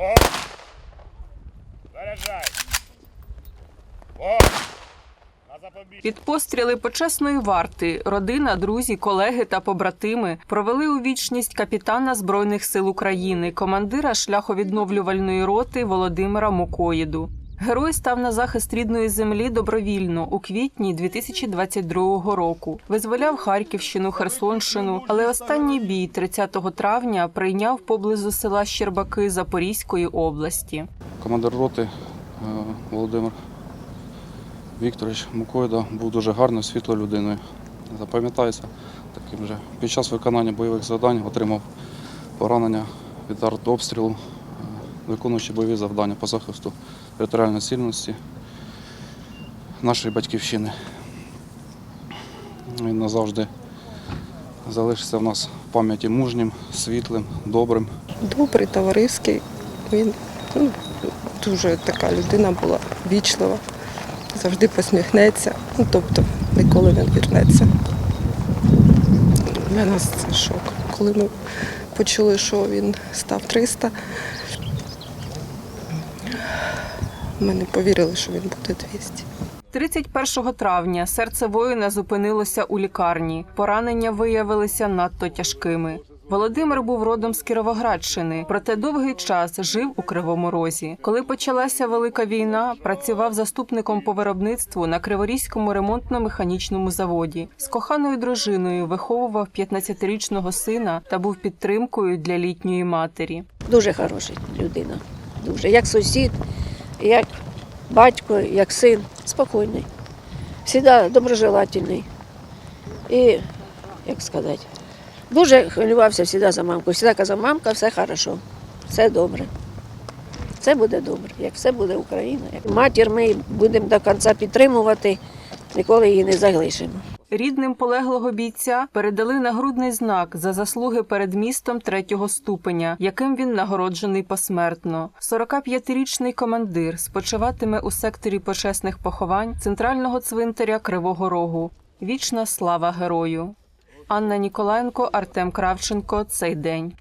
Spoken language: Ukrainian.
О! Заряджай! О! Під постріли почесної варти родина, друзі, колеги та побратими провели у вічність капітана збройних сил України, командира шляховідновлювальної роти Володимира Мокоїду. Герой став на захист рідної землі добровільно у квітні 2022 року. Визволяв Харківщину, Херсонщину, але останній бій 30 травня прийняв поблизу села Щербаки Запорізької області. Командир роти е, Володимир Вікторович Мукоїда був дуже гарною, світлою людиною. Запам'ятається таким же. Під час виконання бойових завдань отримав поранення від артобстрілу, виконуючи бойові завдання по захисту територіальної цільності нашої батьківщини. Він назавжди залишиться в нас в пам'яті мужнім, світлим, добрим. добрий, товариський. Він ну, дуже така людина була вічлива, завжди посміхнеться. Ну, тобто ніколи не вірнеться. Для нас це шок. Коли ми почули, що він став 300, ми не повірили, що він буде 200. 31 травня серце воїна зупинилося у лікарні. Поранення виявилися надто тяжкими. Володимир був родом з Кіровоградщини, проте довгий час жив у Кривому Розі. Коли почалася велика війна, працював заступником по виробництву на Криворізькому ремонтно-механічному заводі. З коханою дружиною виховував 15-річного сина та був підтримкою для літньої матері. Дуже хороша людина. Дуже. Як сусід, як батько, як син. Спокійний. Всегда доброжелательний. І, як сказати, дуже хвилювався завжди за мамку. Всегда казав, мамка, все хорошо, все добре. Все буде добре, як все буде Україна. Як матір ми будемо до кінця підтримувати, ніколи її не залишимо. Рідним полеглого бійця передали нагрудний знак за заслуги перед містом третього ступеня, яким він нагороджений посмертно. 45-річний командир спочиватиме у секторі почесних поховань центрального цвинтаря Кривого Рогу. Вічна слава герою. Анна Ніколаєнко, Артем Кравченко. Цей день.